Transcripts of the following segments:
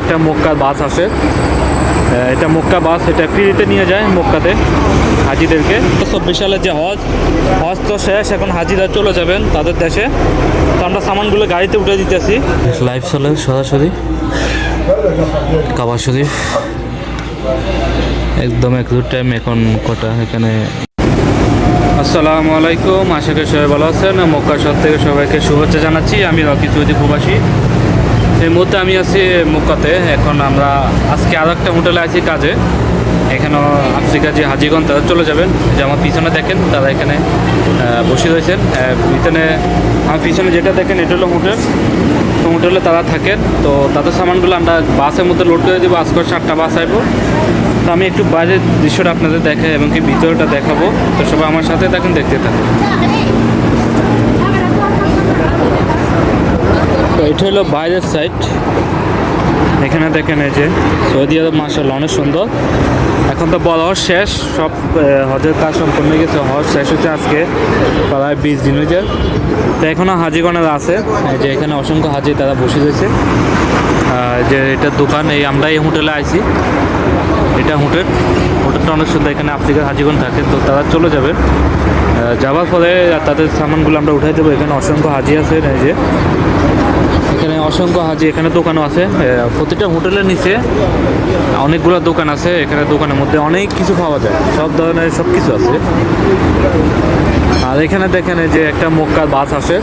একটা মক্কা বাস আসে আহ, এটা মক্কা বাস এটা ফ্রিতে নিয়ে যায় মক্কাতে হাজিদেরকে। চব্বিশ সালের যে হজ হজ তো শেষ এখন হাজিরা চলে যাবেন তাদের দেশে। তো আমরা সামানগুলো গাড়িতে উঠে দিতেছি। লাইফ চলে সরাসরি। কাবা শরীফ। একদম একটু টাইম এখন কটা এখানে। আসসালামু আলাইকুম আশা করি সবাই ভালো আছেন। মক্কা শহর থেকে সবাইকে শুভেচ্ছা জানাচ্ছি। আমি রকি চৌধুরী প্রবাসী। এই মুহূর্তে আমি আছি মক্কাতে। এখন আমরা আজকে আরও একটা হোটেলে আছি কাজে। এখানেও আফ্রিকা যে হাজিগঞ্জ তারা চলে যাবেন। যে আমার পিছনে দেখেন, তারা এখানে বসে রয়েছেন। পিছনে, আমার পিছনে যেটা দেখেন, এটা হলো হোটেল। তো হোটেলে তারা থাকেন। তো তাদের সামানগুলো আমরা বাসের মধ্যে লোড করে দেবো। আজকে সাতটা বাস আসব তো আমি একটু বাইরের দৃশ্যটা আপনাদের দেখাই এবং কি ভিতরটা দেখাবো। তো সবাই আমার সাথে দেখেন দেখতে থাকুন। তো এটা হলো বাইরের সাইড এখানে দেখেন এই যে, সৌদি আরব মাসাল অনেক সুন্দর। এখন তো হজ শেষ, সব হজের কাজ সম্পূর্ণ গেছে, হজ শেষ হচ্ছে আজকে, প্রায় বিশ দিন হয়েছে তো এখনও হাজিগণের আছে যে এখানে অসংখ্য হাজি তারা বসে রয়েছে। যে এটা দোকান, এই আমরা এই হোটেলে আইছি। এটা হোটেল, হোটেলটা অনেক সুন্দর, এখানে আফ্রিকার হাজিগণ থাকে, তো তারা চলে যাবে। যাওয়ার পরে তাদের সামানগুলো আমরা উঠাই দেবো। এখানে অসংখ্য হাজি আছে, এই যে। এখানে অসংখ্য হাজি, এখানে দোকানও আছে। প্রতিটা হোটেলের নিচে অনেকগুলো দোকান আছে। এখানে দোকানের মধ্যে অনেক কিছু পাওয়া যায়। সব ধরনের সব কিছু আছে। আর এখানে দেখেন যে একটা মক্কার বাস আসে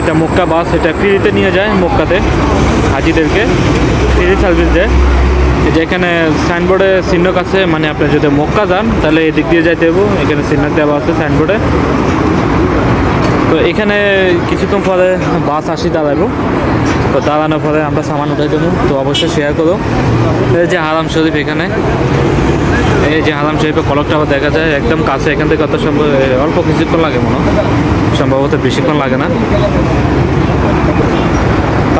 এটা মক্কা বাস, এটা ফ্রিতে নিয়ে যায় মক্কাতে হাজিদেরকে। ফ্রি সার্ভিস দেয়। এই যে এখানে সাইনবোর্ডে চিহ্নক আছে মানে আপনি যদি মক্কা যান, তাহলে এদিক দিয়ে যাইতে দেবো এখানে চিহ্নক দেওয়া আছে সাইনবোর্ডে তো এখানে কিছুক্ষণ পরে বাস আসি দাঁড়াবো তো দাঁড়ানোর পরে আমরা সামান উঠাই দেবো তো অবশ্যই শেয়ার করো। এই যে হারাম শরীফ এখানে। এই যে হারাম শরীফের কলকটা দেখা যায়। একদম কাছে এখান থেকে কত সম্ভব অল্প কিছুক্ষণ লাগে মনে। সম্ভবত বেশিক্ষণ লাগে না।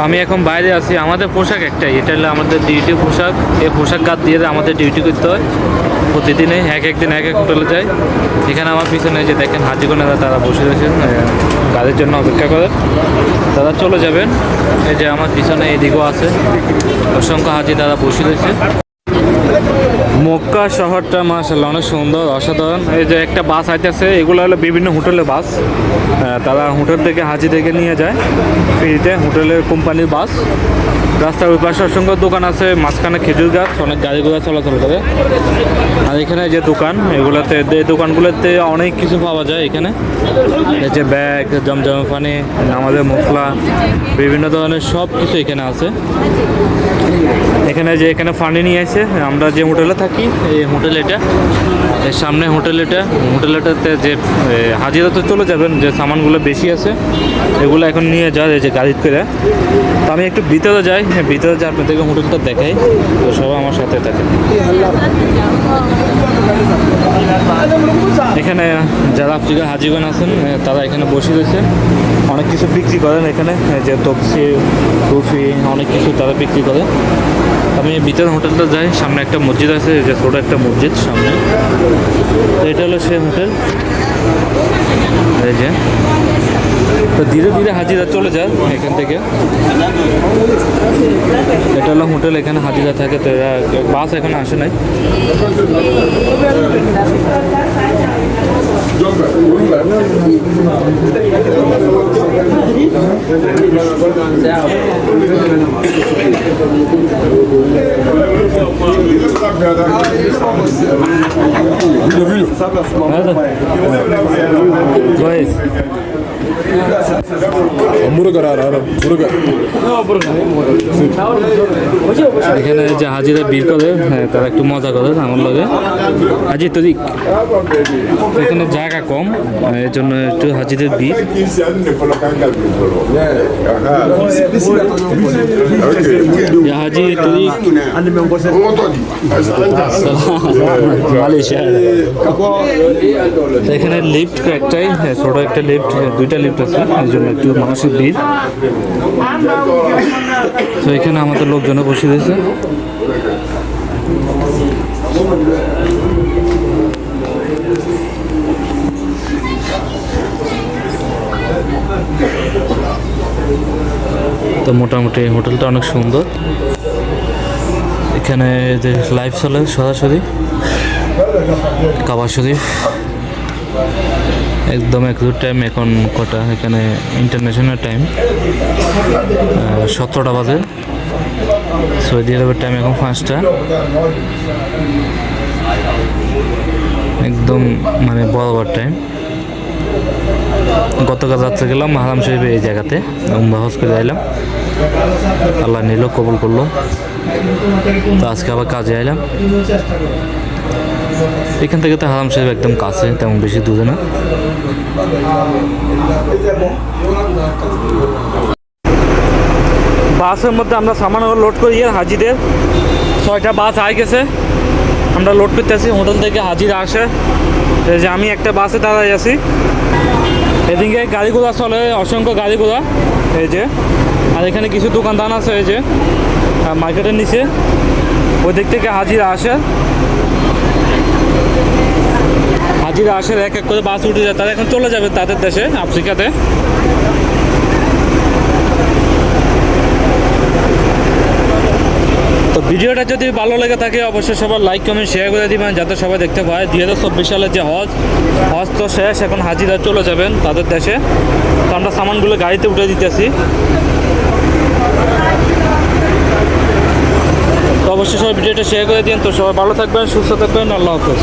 আমি এখন বাইরে আছি। আমাদের পোশাক একটাই। এটা হলে আমাদের ডিউটি পোশাক। এই পোশাক গাদ দিয়ে আমাদের ডিউটি করতে হয়। প্রতিদিনে এক একদিন এক এক হোটেলে যাই। এখানে আমার পিছনে যে দেখেন হাজিগণেরা তারা বসে রয়েছেন গাদের জন্য অপেক্ষা করেন তারা চলে যাবেন। এই যে আমার পিছনে এদিকেও আছে। অসংখ্য হাজি তারা বসে রয়েছে। মক্কা শহরটা মাসাল্লাহ অনেক সুন্দর, অসাধারণ। এই যে একটা বাস আইতেছে, এগুলো হলো বিভিন্ন হোটেলের বাস। তারা হোটেল থেকে হাজি থেকে নিয়ে যায়, ফ্রিতে হোটেলের কোম্পানির বাস। রাস্তার ওই পাশে অসংখ্য দোকান আছে, মাঝখানে খেজুর গাছ, অনেক গাড়ি ঘোড়া চলাচল করে। আর এখানে যে দোকান, এগুলোতে এই দোকানগুলোতে অনেক কিছু পাওয়া যায় এখানে। এই যে ব্যাগ, জমজম পানি আমাদের মশলা, বিভিন্ন ধরনের সব কিছু এখানে আছে। এখানে যে, এখানে ফান্ডি নিয়ে আসে, আমরা যে হোটেলে থাকি এই হোটেল এটা। এর সামনে হোটেল এটা। হোটেল এটাতে যে হাজিরা তো চলে যাবেন যে সামানগুলো বেশি আছে এগুলো এখন নিয়ে যায় যে গাড়ি করে। তো আমি একটু ভিতরে যাই হ্যাঁ, ভিতরে যে আপনাদেরকে হোটেলটা দেখাই। তো সবাই আমার সাথে থাকে এখানে যারা আফ্রিকার হাজিগণ আছেন তারা এখানে বসে রয়েছে। অনেক কিছু বিক্রি করেন এখানে যে তপসি টুফি অনেক কিছু তারা বিক্রি করে। আমি ভিতরে হোটেলটা যাই সামনে একটা মসজিদ আছে যে ছোটো একটা মসজিদ সামনে। তো এটা হলো সে হোটেল। এই যে। তো ধীরে ধীরে হাজিরা চলে যায় এখান থেকে। এটা হলো হোটেল, এখানে হাজিরা থাকে, তো এরা বাস এখানে আসে নাই। Guys, Hamburger আর আর burger. এখানে যে হাজিরা বীর করে তারা একটু মজা করে আমার লগে। হাজি তরিক, এখানে জায়গা কম এর জন্য একটু হাজিদের বীর হাজি তরিক। মালয়েশিয়া। এখানে লিফট একটাই ছোট একটা লিফট দুইটা লিফট আছে, এই জন্য একটু তো এখানে আমাদের লোকজনে বসে রয়েছে। তো মোটামুটি হোটেলটা অনেক সুন্দর। এখানে যে লাইভ চলে, সরাসরি। কাবা শরীফ। একদম একদম টাইম এখন কটা? এখানে ইন্টারন্যাশনাল টাইম সতেরোটা বাজে। সৌদি আরবের টাইম এখন পাঁচটা। একদম মানে বরাবর টাইম গতকাল রাত্রে গেলাম হারাম শরীফে এই জায়গাতে। হজ করে আইলাম। আল্লাহ নিল, কবুল করল। তো আজকে আবার কাজে আইলাম। এখান থেকে তো হারাম শরীফ একদম কাছে, তেমন বেশি দূরে না। বাসের মধ্যে আমরা সামান লোড করি হাজিদের। ছয়টা বাস আই গেছে। আমরা লোড করতে করতেছি, হোটেল থেকে হাজিরা আসে। যে আমি একটা বাসে দাঁড়াই আছি। এদিকে গাড়িগুলো চলে, অসংখ্য গাড়িগুলো। এই যে, আর এখানে কিছু দোকানদান আছে, এই যে মার্কেটের নিচে। ওই দিক থেকে হাজিরা আসে। হাজিরা আসে এক এক করে বাস উঠে যায়। তারা এখন চলে যাবে তাদের দেশে, আফ্রিকাতে। তো ভিডিওটা যদি ভালো লেগে থাকে, অবশ্যই সবার লাইক কমেন্ট শেয়ার করে দিবেন, যাতে সবাই দেখতে পায়। দুই হাজার চব্বিশ সালের যে হজ হজ তো শেষ, এখন হাজিরা চলে যাবেন তাদের দেশে। তো আমরা সামানগুলো গাড়িতে উঠে দিতেছি। তো অবশ্যই সবাই ভিডিওটা শেয়ার করে দিন তো সবাই ভালো থাকবেন, সুস্থ থাকবেন, আল্লাহ হাফেজ।